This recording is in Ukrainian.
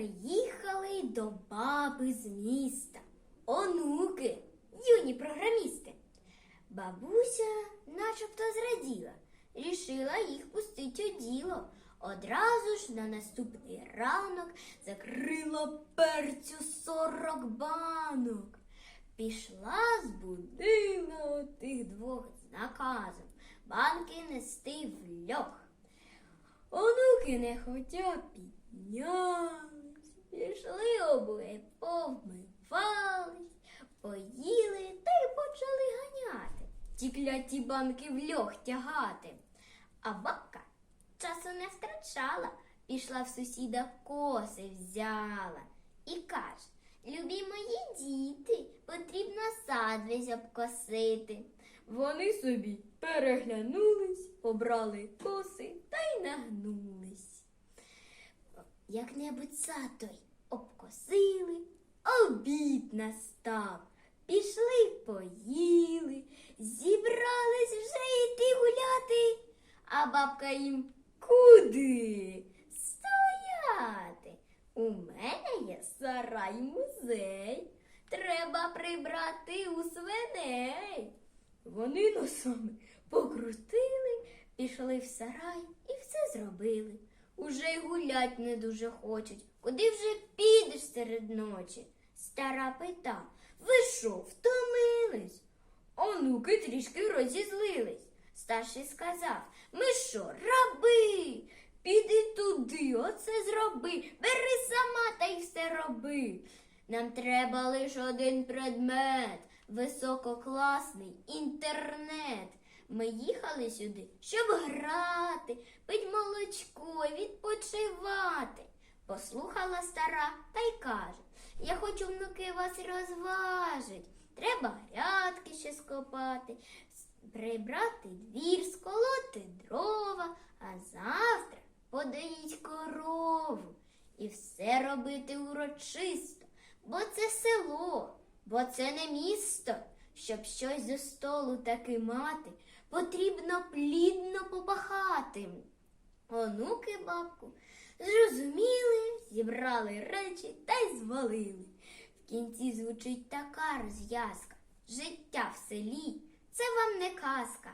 Приїхали до баби з міста. Онуки, юні програмісти. Бабуся начебто зраділа, рішила їх пустити у діло. Одразу ж на наступний ранок закрила перцю сорок банок. Пішла, збудила отих двох з наказом банки нести в льох. Онуки не хотя піднялись, пішли обоє повмивались, поїли та й почали ганяти. Ті кляті банки в льох тягати. А бабка часу не втрачала, пішла в сусіда коси взяла і каже: Любі мої діти, потрібно сад весь обкосити. Вони собі переглянулись, побрали коси та й нагнулись. Як-небудь сад той обкосили, обід настав. Пішли, поїли, зібрались вже йти гуляти, а бабка їм куди? Стояти. У мене є сарай музей. Треба прибрати у свиней. Вони носами покрутили, пішли в сарай і все зробили. Уже й гулять не дуже хочуть. Куди вже підеш серед ночі? Стара пита, ви що, втомились? Онуки трішки розізлились. Старший сказав, ми що, раби? Піди туди, оце зроби, бери сама та й все роби. Нам треба лише один предмет висококласний інтернет. Ми їхали сюди, щоб грати, пить молочко, відпочивати. Послухала стара та й каже: Я хочу, внуки, вас розважить. Треба грядки ще скопати, прибрати двір, сколоти дрова, а завтра подоїть корову. І все робити урочисто, бо це село, бо це не місто. Щоб щось зі столу таки мати, потрібно плідно попахати. Онуки бабку зрозуміли, зібрали речі та й звалили. В кінці звучить така розв'язка. Життя в селі це вам не казка.